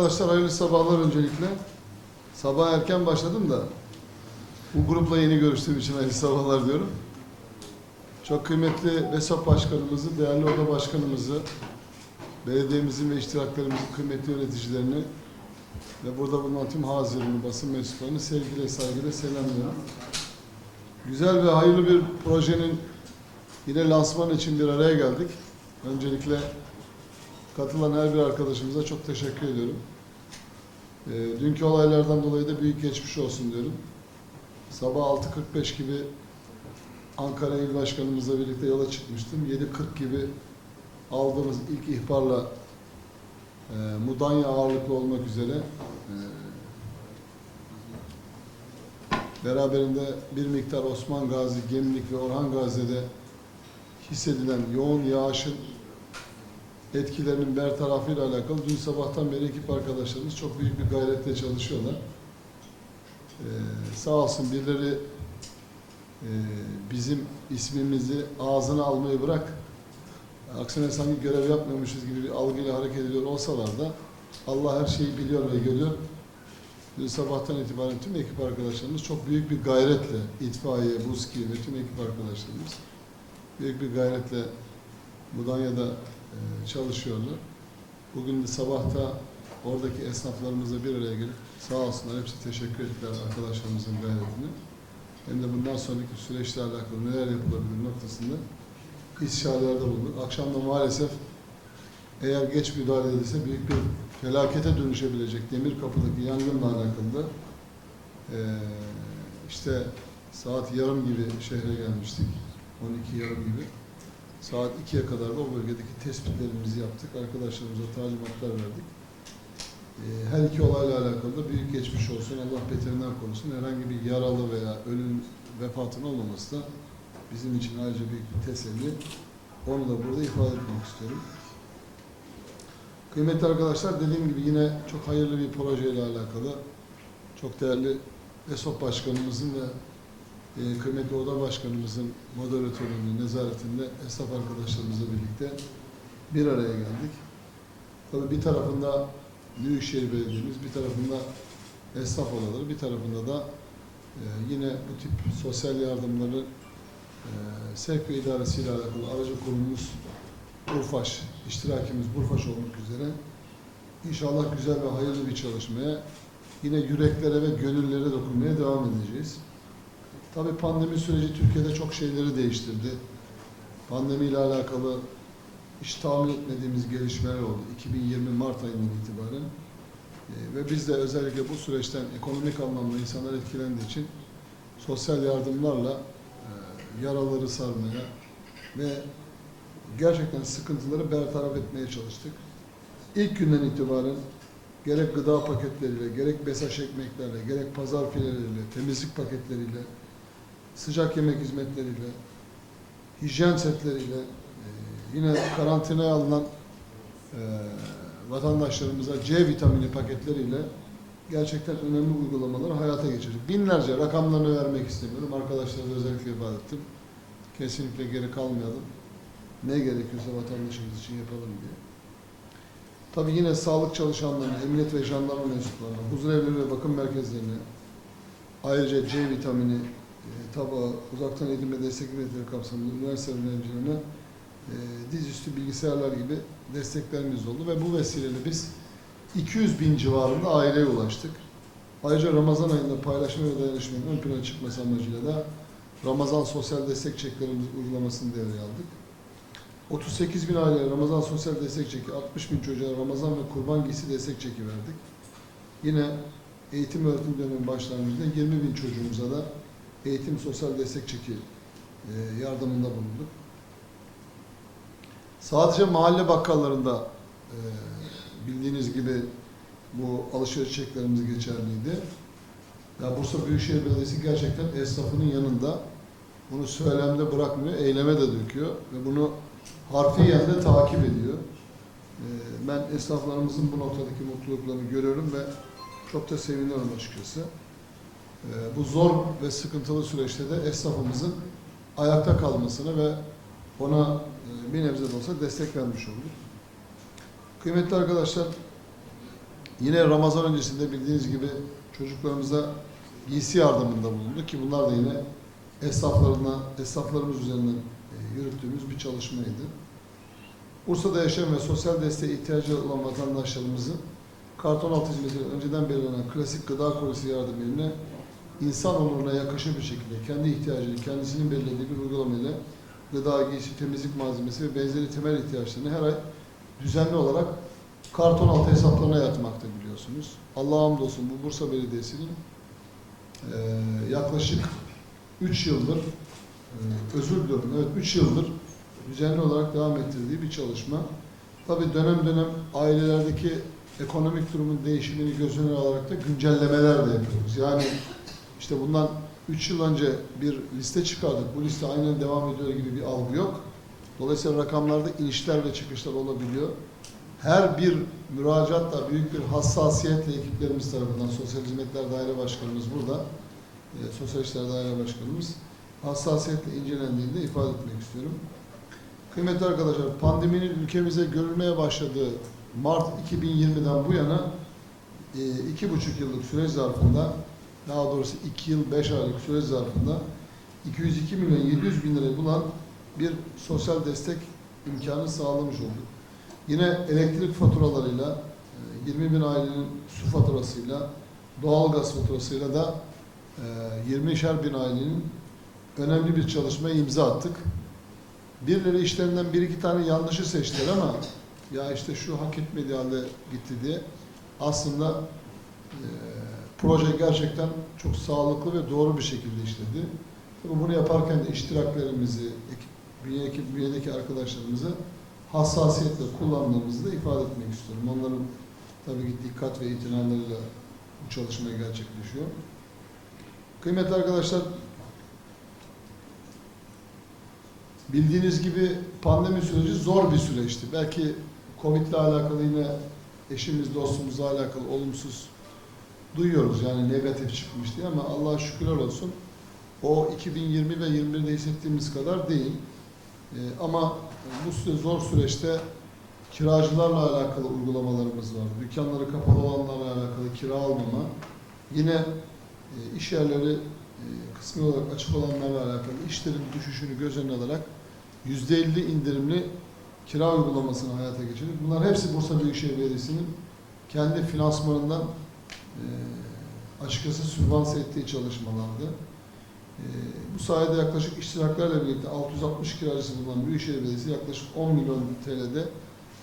Arkadaşlar hayırlı sabahlar öncelikle. Sabah erken başladım da bu grupla yeni görüştüğüm için hayırlı sabahlar diyorum. Çok kıymetli VESOP Başkanımızı, değerli oda başkanımızı, belediyemizin ve iştiraklerimizin kıymetli yöneticilerini ve burada bulunan tüm hazırını, basın mensuplarını sevgiyle, saygıyla selamlıyorum. Güzel ve hayırlı bir projenin yine lansman için bir araya geldik. Öncelikle Katılan her bir arkadaşımıza çok teşekkür ediyorum. Ee, dünkü olaylardan dolayı da büyük geçmiş olsun diyorum. Sabah 6.45 gibi Ankara İl Başkanımızla birlikte yola çıkmıştım. 7.40 gibi aldığımız ilk ihbarla e, Mudanya ağırlıklı olmak üzere e, beraberinde bir miktar Osman Gazi, Gemlik ve Orhan Gazi'de hissedilen yoğun yağışın etkilerinin bertarafıyla alakalı dün sabahtan beri ekip arkadaşlarımız çok büyük bir gayretle çalışıyorlar. Ee, sağ olsun birileri e, bizim ismimizi ağzına almayı bırak, aksine sanki görev yapmıyormuşuz gibi bir algıyla hareket ediyor olsalar da Allah her şeyi biliyor ve görüyor. Dün sabahtan itibaren tüm ekip arkadaşlarımız çok büyük bir gayretle, itfaiye, buzki ve tüm ekip arkadaşlarımız büyük bir gayretle Mudanya'da çalışıyorlar. Bugün de sabahta oradaki esnaflarımızla bir araya gelip sağ olsunlar hepsi teşekkür ettiler arkadaşlarımızın gayretini. Hem de bundan sonraki süreçle alakalı neler yapılabilir noktasında istişarelerde bulunduk. Akşam da maalesef eğer geç müdahale edilse büyük bir felakete dönüşebilecek demir kapıdaki yangınla alakalı da e, işte saat yarım gibi şehre gelmiştik. 12 yarım gibi. Saat 2'ye kadar da o bölgedeki tespitlerimizi yaptık. Arkadaşlarımıza talimatlar verdik. Ee, Her iki olayla alakalı da büyük geçmiş olsun. Allah beterinden korusun. Herhangi bir yaralı veya ölüm vefatın olmaması da bizim için ayrıca büyük bir teselli. Onu da burada ifade etmek istiyorum. Kıymetli arkadaşlar dediğim gibi yine çok hayırlı bir projeyle alakalı çok değerli ESOP Başkanımızın ve e, kıymetli oda başkanımızın moderatörlüğünde, nezaretinde esnaf arkadaşlarımızla birlikte bir araya geldik. Tabii bir tarafında Büyükşehir Belediye'miz, bir tarafında esnaf odaları, bir tarafında da e, yine bu tip sosyal yardımları e, sevk ve idaresiyle alakalı aracı kurumumuz Burfaş, iştirakimiz Burfaş olmak üzere inşallah güzel ve hayırlı bir çalışmaya yine yüreklere ve gönüllere dokunmaya devam edeceğiz. Tabii pandemi süreci Türkiye'de çok şeyleri değiştirdi. Pandemiyle alakalı hiç tahmin etmediğimiz gelişmeler oldu 2020 Mart ayından itibaren. Ee, ve biz de özellikle bu süreçten ekonomik anlamda insanlar etkilendiği için sosyal yardımlarla e, yaraları sarmaya ve gerçekten sıkıntıları bertaraf etmeye çalıştık. İlk günden itibaren gerek gıda paketleriyle, gerek besaş ekmeklerle, gerek pazar fileleriyle, temizlik paketleriyle, sıcak yemek hizmetleriyle, hijyen setleriyle, e, yine karantinaya alınan e, vatandaşlarımıza C vitamini paketleriyle gerçekten önemli uygulamaları hayata geçirdik. Binlerce rakamlarını vermek istemiyorum. Arkadaşlara da özellikle ifade ettim. Kesinlikle geri kalmayalım. Ne gerekiyorsa vatandaşımız için yapalım diye. Tabii yine sağlık çalışanlarına, emniyet ve jandarma mensuplarına, huzurevleri ve bakım merkezlerine, ayrıca C vitamini, tabağı, uzaktan eğitim ve destek hizmetleri kapsamında üniversite öğrencilerine e, dizüstü bilgisayarlar gibi desteklerimiz oldu ve bu vesileyle biz 200 bin civarında aileye ulaştık. Ayrıca Ramazan ayında paylaşma ve dayanışmanın ön plana çıkması amacıyla da Ramazan sosyal destek çeklerimiz uygulamasını devreye aldık. 38 bin aileye Ramazan sosyal destek çeki, 60 bin çocuğa Ramazan ve kurban giysi destek çeki verdik. Yine eğitim öğretim dönemi başlangıcında 20 bin çocuğumuza da eğitim sosyal destek çeki e, yardımında bulunduk. Sadece mahalle bakkallarında e, bildiğiniz gibi bu alışveriş çeklerimiz geçerliydi. Ya Bursa Büyükşehir Belediyesi gerçekten esnafının yanında bunu söylemde bırakmıyor, eyleme de döküyor ve bunu harfiyen de takip ediyor. E, ben esnaflarımızın bu noktadaki mutluluklarını görüyorum ve çok da seviniyorum açıkçası. E, bu zor ve sıkıntılı süreçte de esnafımızın ayakta kalmasına ve ona e, bir nebze de olsa destek vermiş olduk. Kıymetli arkadaşlar, Yine Ramazan öncesinde bildiğiniz gibi çocuklarımıza giysi yardımında bulundu ki bunlar da yine esnaflarına, esnaflarımız üzerinden e, yürüttüğümüz bir çalışmaydı. Bursa'da yaşayan ve sosyal desteğe ihtiyacı olan vatandaşlarımızın karton altı önceden belirlenen klasik gıda kolisi yardım yerine insan onuruna yakışır bir şekilde kendi ihtiyacını kendisinin belirlediği bir uygulamayla gıda, giysi, temizlik malzemesi ve benzeri temel ihtiyaçlarını her ay düzenli olarak karton altı hesaplarına yatmakta biliyorsunuz. Allah'a hamdolsun bu Bursa Belediyesi'nin eee, yaklaşık 3 yıldır, eee, özür diliyorum, evet 3 yıldır düzenli olarak devam ettirdiği bir çalışma. Tabii dönem dönem ailelerdeki ekonomik durumun değişimini göz önüne alarak da güncellemeler de yapıyoruz. Yani işte bundan 3 yıl önce bir liste çıkardık. Bu liste aynen devam ediyor gibi bir algı yok. Dolayısıyla rakamlarda inişler ve çıkışlar olabiliyor. Her bir müracaatla büyük bir hassasiyetle ekiplerimiz tarafından Sosyal Hizmetler Daire Başkanımız burada, e, Sosyal İşler Daire Başkanımız hassasiyetle incelendiğinde ifade etmek istiyorum. Kıymetli arkadaşlar, pandeminin ülkemize görülmeye başladığı Mart 2020'den bu yana e, iki buçuk yıllık süreç zarfında, daha doğrusu iki yıl beş aylık süreç zarfında 202 milyon 700 bin lirayı bulan bir sosyal destek imkanı sağlamış olduk. Yine elektrik faturalarıyla, e, 20 bin ailenin su faturasıyla, doğalgaz faturasıyla da e, 20'şer bin ailenin önemli bir çalışmaya imza attık. Birileri işlerinden bir iki tane yanlışı seçtiler ama ya işte şu hak etmediği halde gitti diye aslında e, proje gerçekten çok sağlıklı ve doğru bir şekilde işledi. Tabii bunu yaparken de iştiraklerimizi, ekip, bünye, ekip, bünyedeki arkadaşlarımızı hassasiyetle kullandığımızı da ifade etmek istiyorum. Onların tabii ki dikkat ve itinalarıyla bu çalışma gerçekleşiyor. Kıymetli arkadaşlar, bildiğiniz gibi pandemi süreci zor bir süreçti. Belki Covid ile alakalı yine eşimiz, dostumuzla alakalı olumsuz duyuyoruz yani negatif çıkmış diye ama Allah'a şükürler olsun o 2020 ve 21'de hissettiğimiz kadar değil. Ee, ama bu süre, zor süreçte kiracılarla alakalı uygulamalarımız var. Dükkanları kapalı olanlarla alakalı kira almama. Yine e, iş yerleri e, kısmi olarak açık olanlarla alakalı işlerin düşüşünü göz önüne alarak %50 indirimli kira uygulamasını hayata geçirdik. Bunlar hepsi Bursa Büyükşehir Belediyesi'nin kendi finansmanından e, açıkçası sübvanse ettiği çalışmalardı. E, bu sayede yaklaşık iştiraklerle birlikte 660 kiracısı bulunan Büyükşehir Belediyesi yaklaşık 10 milyon TL'de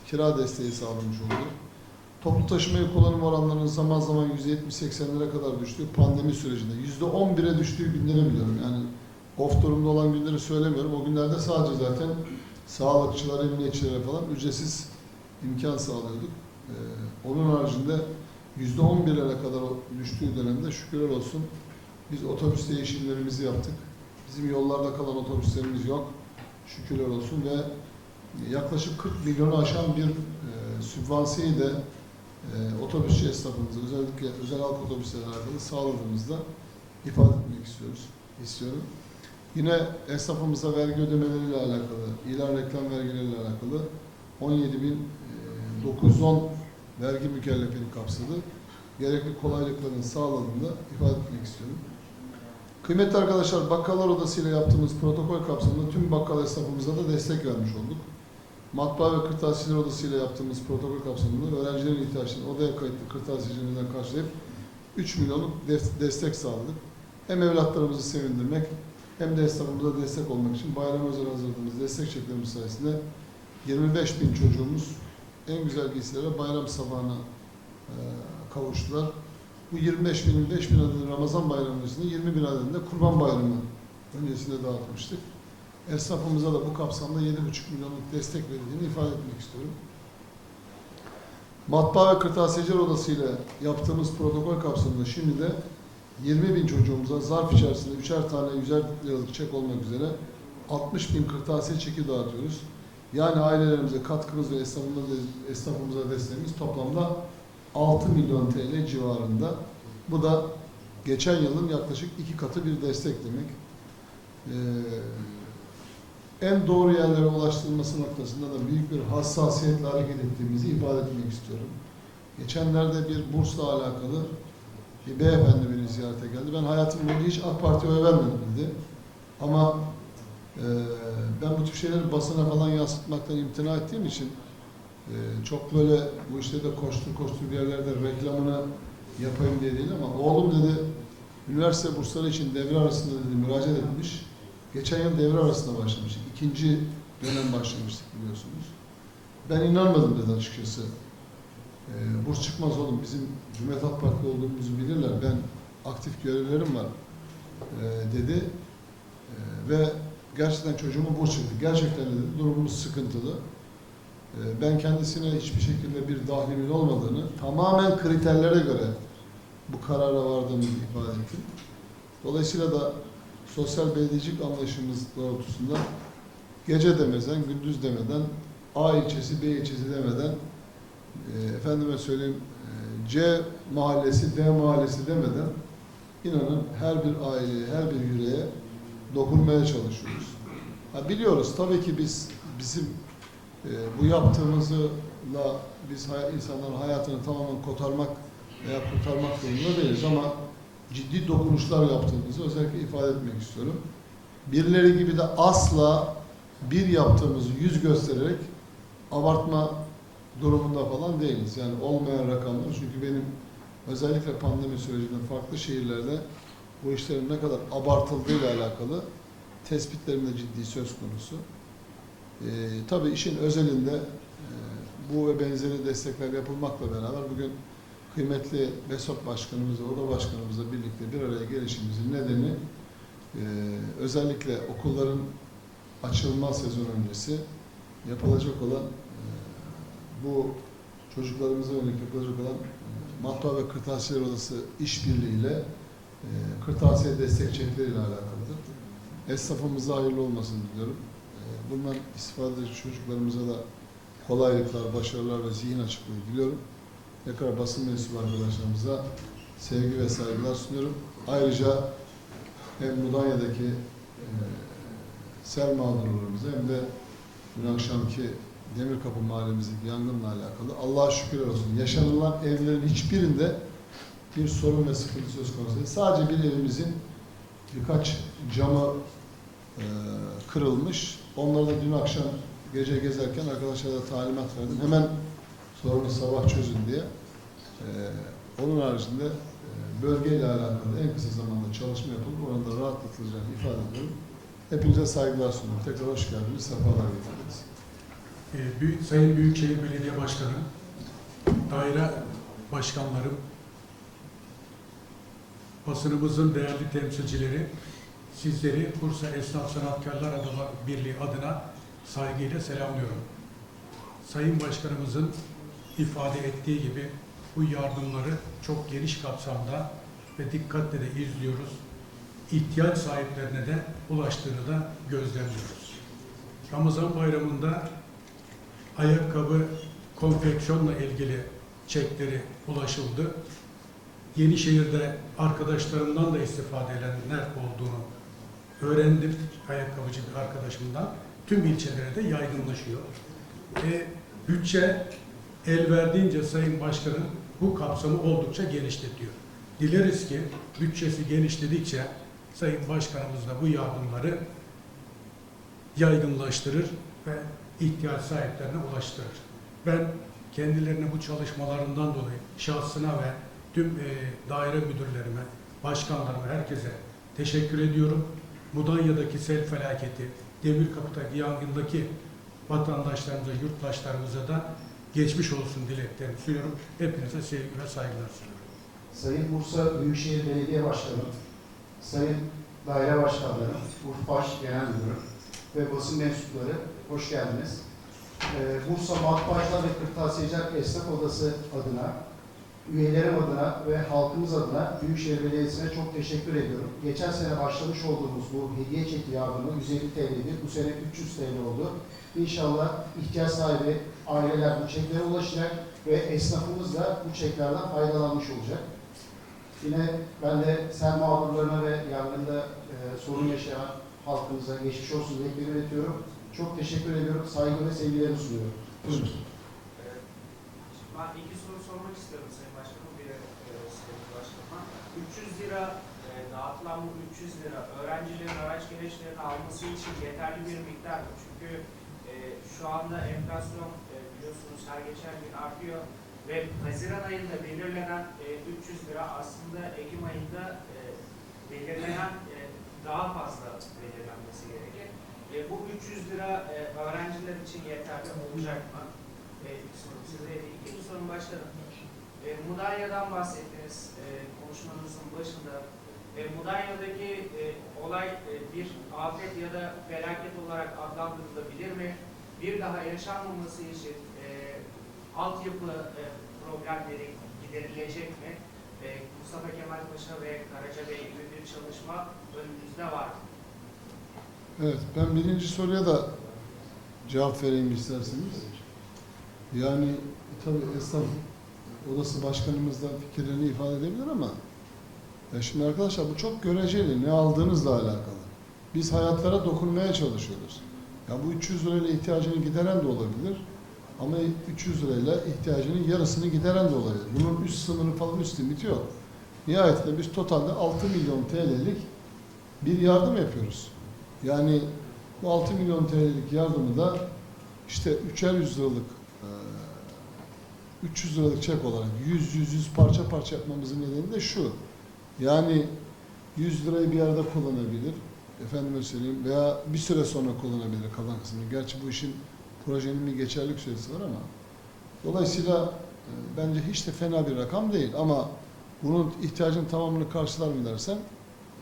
kira desteği sağlamış oldu. Toplu taşımayı kullanım oranlarının zaman zaman %70-80'lere kadar düştüğü pandemi sürecinde %11'e düştüğü günleri biliyorum. Yani off durumda olan günleri söylemiyorum. O günlerde sadece zaten sağlıkçılara, emniyetçilere falan ücretsiz imkan sağlıyorduk. Ee, onun haricinde %11'lere kadar o düştüğü dönemde şükürler olsun biz otobüs değişimlerimizi yaptık. Bizim yollarda kalan otobüslerimiz yok. Şükürler olsun ve yaklaşık 40 milyonu aşan bir e, sübvanseyi de e, otobüsçü esnafımıza özellikle özel halk otobüslerine sağladığımızda ifade etmek istiyoruz, istiyorum. Yine esnafımıza vergi ödemeleriyle alakalı, ilan reklam vergileriyle alakalı 17.910 vergi mükellefini kapsadı. Gerekli kolaylıkların sağlandığında ifade etmek istiyorum. Kıymetli arkadaşlar, Bakkallar Odası ile yaptığımız protokol kapsamında tüm bakkal esnafımıza da destek vermiş olduk. Matbaa ve Kırtasiyeler Odası ile yaptığımız protokol kapsamında öğrencilerin ihtiyaçlarını odaya kayıtlı kırtasiyecilerimizden karşılayıp 3 milyonluk des- destek sağladık. Hem evlatlarımızı sevindirmek hem de esnafımıza destek olmak için bayram özel hazırladığımız destek çeklerimiz sayesinde 25 bin çocuğumuz en güzel giysilere bayram sabahına e, kavuştular. Bu 25 bin, 25 bin adını Ramazan bayramı öncesinde 20 bin adını da Kurban Bayramı öncesinde dağıtmıştık. Esnafımıza da bu kapsamda 7,5 milyonluk destek verildiğini ifade etmek istiyorum. Matbaa ve Kırtasiyeciler Odası ile yaptığımız protokol kapsamında şimdi de 20 bin çocuğumuza zarf içerisinde üçer tane 100'er liralık çek olmak üzere 60 bin kırtasiye çeki dağıtıyoruz. Yani ailelerimize katkımız ve esnafımıza, desteğimiz toplamda 6 milyon TL civarında. Bu da geçen yılın yaklaşık iki katı bir destek demek. Ee, en doğru yerlere ulaştırılması noktasında da büyük bir hassasiyetle hareket ettiğimizi ifade etmek istiyorum. Geçenlerde bir bursla alakalı bir beyefendi beni ziyarete geldi. Ben hayatım boyunca hiç AK Parti'ye oy vermedim dedi. Ama e, ben bu tür şeyleri basına falan yansıtmaktan imtina ettiğim için e, çok böyle bu işte de koştur koştur bir yerlerde reklamını yapayım diye değil ama oğlum dedi üniversite bursları için devre arasında dedi müracaat etmiş. Geçen yıl devre arasında başlamıştık. İkinci dönem başlamıştık biliyorsunuz. Ben inanmadım dedi açıkçası. E, burs çıkmaz oğlum bizim Cumhuriyet Halk Partili olduğumuzu bilirler. Ben aktif görevlerim var e, dedi. E, ve gerçekten çocuğuma burs çıktı. Gerçekten dedi durumumuz sıkıntılı. E, ben kendisine hiçbir şekilde bir dahlimin olmadığını tamamen kriterlere göre bu karara vardığımızı ifade ettim. Dolayısıyla da sosyal belediyecilik anlayışımız doğrultusunda gece demeden, gündüz demeden, A ilçesi, B ilçesi demeden e, efendime söyleyeyim e, C mahallesi, D mahallesi demeden inanın her bir aileye, her bir yüreğe dokunmaya çalışıyoruz. Ha, biliyoruz tabii ki biz bizim e, bu yaptığımızla biz hay- insanların hayatını tamamen kotarmak veya kurtarmak durumunda değiliz ama ciddi dokunuşlar yaptığımızı özellikle ifade etmek istiyorum. Birileri gibi de asla bir yaptığımızı yüz göstererek abartma durumunda falan değiliz. Yani olmayan rakamlar çünkü benim özellikle pandemi sürecinde farklı şehirlerde bu işlerin ne kadar abartıldığıyla alakalı tespitlerim de ciddi söz konusu. Ee, tabii işin özelinde e, bu ve benzeri destekler yapılmakla beraber bugün kıymetli BESOP Başkanımızla, Oda Başkanımızla birlikte bir araya gelişimizin nedeni e, özellikle okulların açılma sezonu öncesi yapılacak olan e, bu çocuklarımıza yönelik yapılacak olan e, Matbaa ve Kırtasiyeler Odası işbirliğiyle e, kırtasiye destek çekleriyle alakalıdır. Esnafımıza hayırlı olmasını diliyorum. E, bundan istifade çocuklarımıza da kolaylıklar, başarılar ve zihin açıklığı diliyorum. Tekrar basın mensubu arkadaşlarımıza sevgi ve saygılar sunuyorum. Ayrıca hem Mudanya'daki e, sel mağdurlarımıza hem de dün akşamki Demirkapı mahallemizdeki yangınla alakalı Allah'a şükürler olsun. Yaşanılan evlerin hiçbirinde bir sorun ve sıkıntı söz konusu değil. Sadece bir evimizin birkaç camı e, kırılmış. Onları da dün akşam gece gezerken arkadaşlara da talimat verdim. Hemen sorunu sabah çözün diye. E, onun haricinde e, bölgeyle alakalı en kısa zamanda çalışma yapılıp oranda rahatlatılacağını ifade ediyorum. Hepinize saygılar sunuyorum. Tekrar hoş geldiniz. Sefalar getirdiniz. Ee, Büyük, Sayın Büyükşehir Belediye Başkanı, daire başkanlarım, basınımızın değerli temsilcileri, sizleri Bursa Esnaf Sanatkarlar Adına Birliği adına saygıyla selamlıyorum. Sayın Başkanımızın ifade ettiği gibi bu yardımları çok geniş kapsamda ve dikkatle de izliyoruz. İhtiyaç sahiplerine de ulaştığını da gözlemliyoruz. Ramazan bayramında ayakkabı konfeksiyonla ilgili çekleri ulaşıldı. Yenişehir'de arkadaşlarımdan da istifade edenler olduğunu öğrendim. Ayakkabıcı bir arkadaşımdan. Tüm ilçelere de yaygınlaşıyor. E, bütçe el verdiğince Sayın Başkanım bu kapsamı oldukça genişletiyor. Dileriz ki bütçesi genişledikçe Sayın Başkanımız da bu yardımları yaygınlaştırır ve ihtiyaç sahiplerine ulaştırır. Ben kendilerine bu çalışmalarından dolayı şahsına ve tüm e, daire müdürlerime, başkanlarıma, herkese teşekkür ediyorum. Mudanya'daki sel felaketi, Demirkapı'daki yangındaki vatandaşlarımıza, yurttaşlarımıza da geçmiş olsun dileklerimi sunuyorum. Hepinize sevgi ve saygılar sunuyorum. Sayın Bursa Büyükşehir Belediye Başkanı, Sayın Daire Başkanları, Urfaş Genel Müdürü ve basın mensupları hoş geldiniz. Ee, Bursa Matbaacılar ve Kırtasiyeciler Esnaf Odası adına, üyelerim adına ve halkımız adına Büyükşehir Belediyesi'ne çok teşekkür ediyorum. Geçen sene başlamış olduğumuz bu hediye çeki yardımı 150 TL'ydi. Bu sene 300 TL oldu. İnşallah ihtiyaç sahibi aileler bu çeklere ulaşacak ve esnafımız da bu çeklerden faydalanmış olacak. Yine ben de sel mağdurlarına ve yangında e, sorun yaşayan halkımıza geçmiş olsun dileklerimi iletiyorum. Çok teşekkür ediyorum. Saygı ve sevgilerimi sunuyorum. Buyurun. Ben iki soru sormak isterim. Lira e, dağıtılan bu 300 lira öğrencilerin araç gereçlerini alması için yeterli bir miktar mı? Çünkü e, şu anda enflasyon e, biliyorsunuz her geçen gün artıyor ve Haziran ayında belirlenen e, 300 lira aslında Ekim ayında e, belirlenen e, daha fazla belirlenmesi gerekir. E, bu 300 lira e, öğrenciler için yeterli olacak mı? E, ilk sorum size. İkinci sorum başkanım. E, Mudanya'dan bahsettiniz e, konuşmanızın başında. E, Mudanya'daki e, olay e, bir afet ya da felaket olarak adlandırılabilir mi? Bir daha yaşanmaması için e, altyapı e, problemleri giderilecek mi? E, Mustafa Kemal Paşa ve Karacabey gibi bir çalışma önümüzde var? Evet, ben birinci soruya da cevap vereyim isterseniz. Yani tabii esnaf odası başkanımız da fikirlerini ifade edebilir ama ya şimdi arkadaşlar bu çok göreceli. Ne aldığınızla alakalı. Biz hayatlara dokunmaya çalışıyoruz. Ya bu 300 lirayla ihtiyacını gideren de olabilir. Ama 300 lirayla ihtiyacının yarısını gideren de olabilir. Bunun üst sınırı falan üst limiti yok. Nihayetinde biz totalde 6 milyon TL'lik bir yardım yapıyoruz. Yani bu 6 milyon TL'lik yardımı da işte üçer yüz liralık eee, 300 liralık çek olarak 100 100 100 parça parça yapmamızın nedeni de şu. Yani 100 lirayı bir arada kullanabilir. Efendime söyleyeyim veya bir süre sonra kullanabilir kalan kısmını. Gerçi bu işin projenin bir geçerlilik süresi var ama dolayısıyla e, bence hiç de fena bir rakam değil ama bunun ihtiyacın tamamını karşılar mı dersen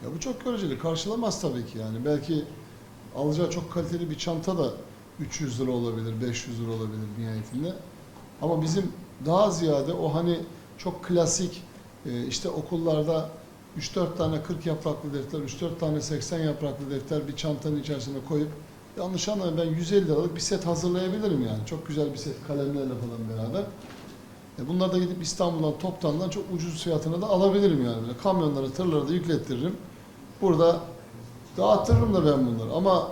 ya bu çok göreceli. Karşılamaz tabii ki yani. Belki alacağı çok kaliteli bir çanta da 300 lira olabilir, 500 lira olabilir nihayetinde. Ama bizim daha ziyade o hani çok klasik e, işte okullarda 3-4 tane 40 yapraklı defter, 3-4 tane 80 yapraklı defter bir çantanın içerisine koyup yanlış anlamayın ben 150 liralık bir set hazırlayabilirim yani. Çok güzel bir set kalemlerle falan beraber. E da gidip İstanbul'dan, Toptan'dan çok ucuz fiyatına da alabilirim yani. Böyle kamyonlara, tırlara da yüklettiririm. Burada dağıtırım da ben bunları. Ama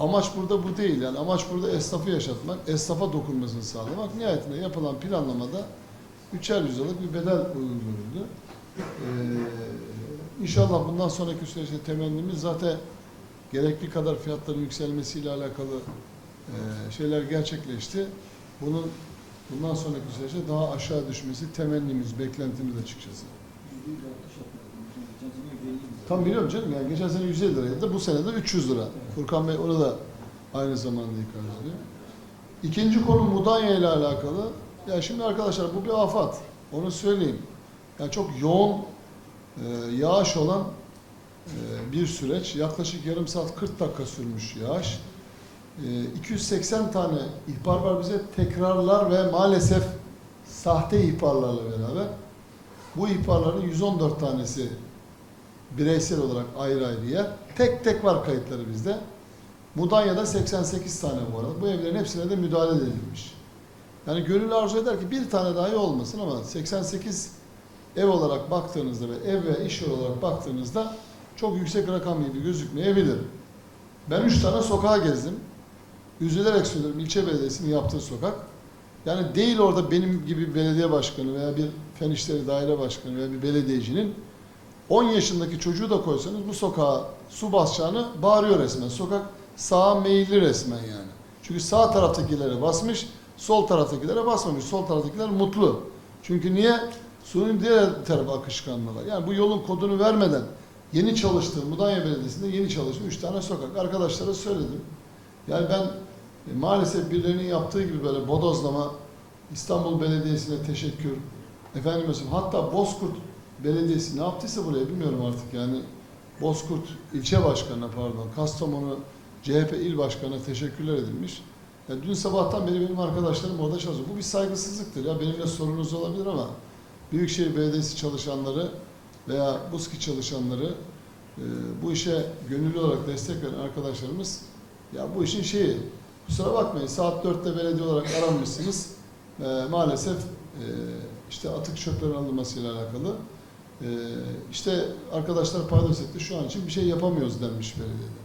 amaç burada bu değil. Yani amaç burada esnafı yaşatmak, esnafa dokunmasını sağlamak. Nihayetinde yapılan planlamada üçer yüz liralık bir bedel uygun görüldü. Ee, inşallah bundan sonraki süreçte temennimiz zaten gerekli kadar fiyatların yükselmesiyle alakalı e, şeyler gerçekleşti. Bunun bundan sonraki süreçte daha aşağı düşmesi temennimiz, beklentimiz açıkçası. Tam biliyorum canım yani geçen sene 150 liraydı bu sene de 300 lira. Furkan Bey onu da aynı zamanda ikaz ediyor. İkinci konu Mudanya ile alakalı. Ya şimdi arkadaşlar bu bir afat. Onu söyleyeyim. Yani çok yoğun e, yağış olan e, bir süreç. Yaklaşık yarım saat 40 dakika sürmüş yağış. E, 280 tane ihbar var bize. Tekrarlar ve maalesef sahte ihbarlarla beraber. Bu ihbarların 114 tanesi bireysel olarak ayrı ayrı yer. Tek tek var kayıtları bizde. Mudanya'da 88 tane bu arada. Bu evlerin hepsine de müdahale edilmiş. Yani gönül arzu eder ki bir tane dahi olmasın ama 88 ev olarak baktığınızda ve ev ve iş olarak baktığınızda çok yüksek rakam gibi gözükmeyebilir. Ben üç tane sokağa gezdim. Üzülerek söylüyorum ilçe belediyesinin yaptığı sokak. Yani değil orada benim gibi belediye başkanı veya bir fen işleri daire başkanı veya bir belediyecinin 10 yaşındaki çocuğu da koysanız bu sokağa su basacağını bağırıyor resmen. Sokak sağa meyilli resmen yani. Çünkü sağ taraftakilere basmış, sol taraftakilere basmamış. Sol taraftakiler mutlu. Çünkü niye? Suyun diğer tarafı akışkanlığı var. Yani bu yolun kodunu vermeden yeni çalıştığım, Mudanya Belediyesi'nde yeni çalıştığım 3 tane sokak. Arkadaşlara söyledim. Yani ben e, maalesef birilerinin yaptığı gibi böyle bodozlama, İstanbul Belediyesi'ne teşekkür, efendim mesela hatta Bozkurt Belediyesi ne yaptıysa buraya bilmiyorum artık yani Bozkurt ilçe başkanına pardon Kastamonu CHP il başkanına teşekkürler edilmiş. Yani dün sabahtan beri benim arkadaşlarım orada çalışıyor. Bu bir saygısızlıktır ya benimle sorunuz olabilir ama Büyükşehir Belediyesi çalışanları veya BUSKİ çalışanları e, bu işe gönüllü olarak destek veren arkadaşlarımız ya bu işin şeyi kusura bakmayın saat 4'te belediye olarak aranmışsınız. E, maalesef e, işte atık çöplerin alınmasıyla alakalı ee, işte arkadaşlar paydos etti şu an için bir şey yapamıyoruz denmiş belediyede.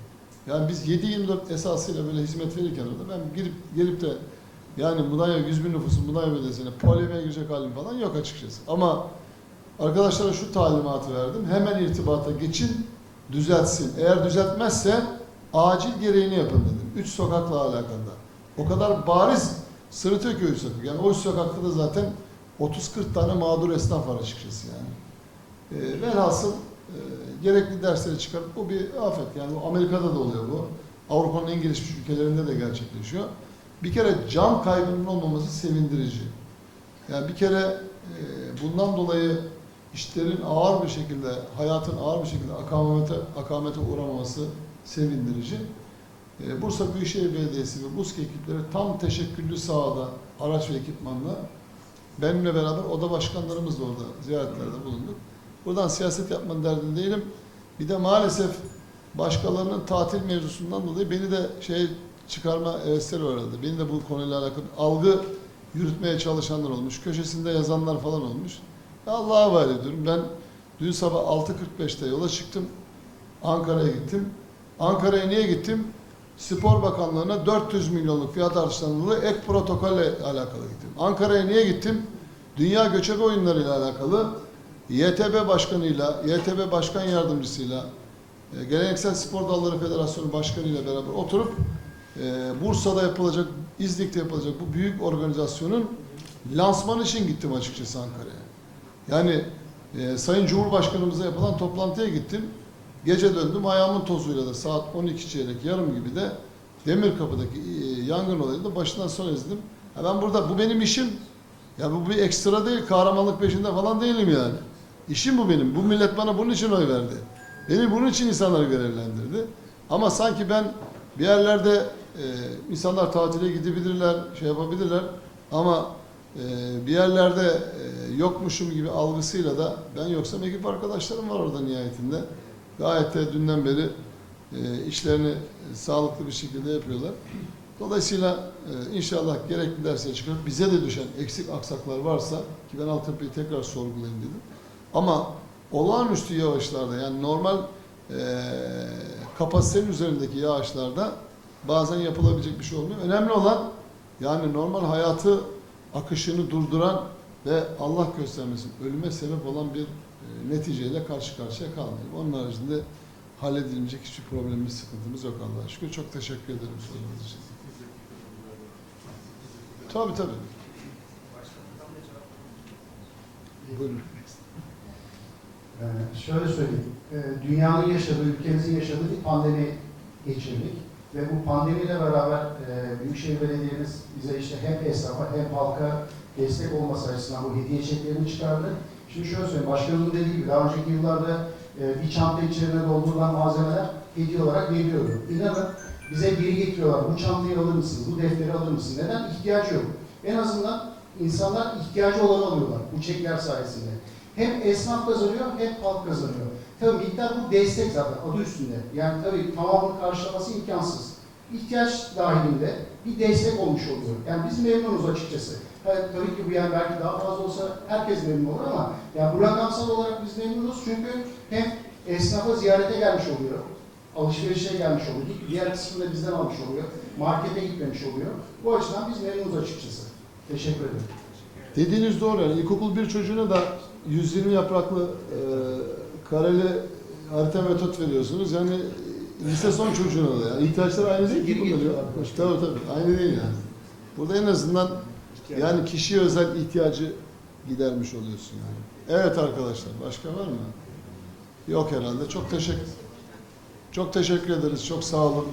Yani biz 7-24 esasıyla böyle hizmet verirken orada ben girip gelip de yani Mudanya 100 bin nüfusun Mudanya Belediyesi'ne polemiğe girecek halim falan yok açıkçası. Ama Arkadaşlara şu talimatı verdim. Hemen irtibata geçin, düzeltsin. Eğer düzeltmezse acil gereğini yapın dedim. Üç sokakla alakalı. O kadar bariz Sırıtököy sokak. Yani o sokakta da zaten 30-40 tane mağdur esnaf var açıkçası yani. E, velhasıl e, gerekli dersleri çıkarıp bu bir afet. Yani bu Amerika'da da oluyor bu. Avrupa'nın en gelişmiş ülkelerinde de gerçekleşiyor. Bir kere can kaybının olmaması sevindirici. Yani bir kere e, bundan dolayı işlerin ağır bir şekilde, hayatın ağır bir şekilde akamete, akamete uğramaması sevindirici. E, Bursa Büyükşehir Belediyesi ve BUSK ekipleri tam teşekküllü sahada araç ve ekipmanla benimle beraber oda başkanlarımız da orada ziyaretlerde bulunduk. Buradan siyaset yapmanın derdinde değilim. Bir de maalesef başkalarının tatil mevzusundan dolayı beni de şey çıkarma hevesleri var. Beni de bu konuyla alakalı algı yürütmeye çalışanlar olmuş. Köşesinde yazanlar falan olmuş. Allah'a havale ediyorum. Ben dün sabah 6.45'te yola çıktım. Ankara'ya gittim. Ankara'ya niye gittim? Spor Bakanlığı'na 400 milyonluk fiyat artışlarından dolayı ek protokolle alakalı gittim. Ankara'ya niye gittim? Dünya Göçebe Oyunları ile alakalı YTB Başkanı'yla, YTB Başkan Yardımcısıyla, e, Geleneksel Spor Dalları Federasyonu Başkanı ile beraber oturup e, Bursa'da yapılacak, İznik'te yapılacak bu büyük organizasyonun lansmanı için gittim açıkçası Ankara'ya. Yani e, Sayın Cumhurbaşkanımıza yapılan toplantıya gittim. Gece döndüm ayağımın tozuyla da saat 12 çeyrek yarım gibi de Demirkapı'daki e, yangın olayında başından sona izledim. Ha ben burada bu benim işim. Ya bu bir ekstra değil, kahramanlık peşinde falan değilim yani. İşim bu benim. Bu millet bana bunun için oy verdi. Beni bunun için insanları görevlendirdi. Ama sanki ben bir yerlerde e, insanlar tatile gidebilirler, şey yapabilirler. Ama e, bir yerlerde e, yokmuşum gibi algısıyla da ben yoksam ekip arkadaşlarım var orada nihayetinde. Gayet de dünden beri e, işlerini sağlıklı bir şekilde yapıyorlar. Dolayısıyla e, inşallah gerekli dersleri çıkarıp bize de düşen eksik aksaklar varsa ki ben Altepe'yi tekrar sorgulayayım dedim. Ama olağanüstü yağışlarda yani normal e, kapasitenin üzerindeki yağışlarda bazen yapılabilecek bir şey olmuyor. Önemli olan yani normal hayatı akışını durduran ve Allah göstermesin ölüme sebep olan bir e, neticeyle karşı karşıya kalmayalım. Onun haricinde halledilmeyecek hiçbir problemimiz, sıkıntımız yok Allah'a şükür. Çok teşekkür ederim sorunuz için. Tabii tabii. Buyurun. Ee, şöyle söyleyeyim. Ee, dünyanın yaşadığı, ülkemizin yaşadığı bir pandemi geçirdik. Ve bu pandemiyle beraber e, Büyükşehir Belediye'miz bize işte hem esnafa hem halka destek olması açısından bu hediye çeklerini çıkardı. Şimdi şöyle söyleyeyim, başkanımın dediği gibi daha önceki yıllarda e, bir çanta içerisine doldurulan malzemeler hediye olarak veriliyordu. İnanın bize geri getiriyorlar. Bu çantayı alır mısın? Bu defteri alır mısın? Neden? İhtiyaç yok. En azından insanlar ihtiyacı olanı alıyorlar bu çekler sayesinde. Hem esnaf kazanıyor hem halk kazanıyor. Tabii miktar bu destek zaten adı üstünde. Yani tabii tamamını karşılaması imkansız. İhtiyaç dahilinde bir destek olmuş oluyor. Yani biz memnunuz açıkçası. Yani tabii ki bu yani belki daha fazla olsa herkes memnun olur ama yani bu rakamsal olarak biz memnunuz çünkü hem esnafa ziyarete gelmiş oluyor, alışverişe gelmiş oluyor, diğer kısmını bizden almış oluyor, markete gitmemiş oluyor. Bu açıdan biz memnunuz açıkçası. Teşekkür ederim. Dediğiniz doğru. Yani ilkokul bir çocuğuna da 120 yapraklı e, kareli harita metot veriyorsunuz. Yani lise son çocuğuna da yani. ihtiyaçları aynı değil ki bunlar. Tabii tabii. Aynı değil yani. Burada en azından yani kişiye özel ihtiyacı gidermiş oluyorsun yani. Evet arkadaşlar. Başka var mı? Yok herhalde. Çok teşekkür çok teşekkür ederiz. Çok sağ olun.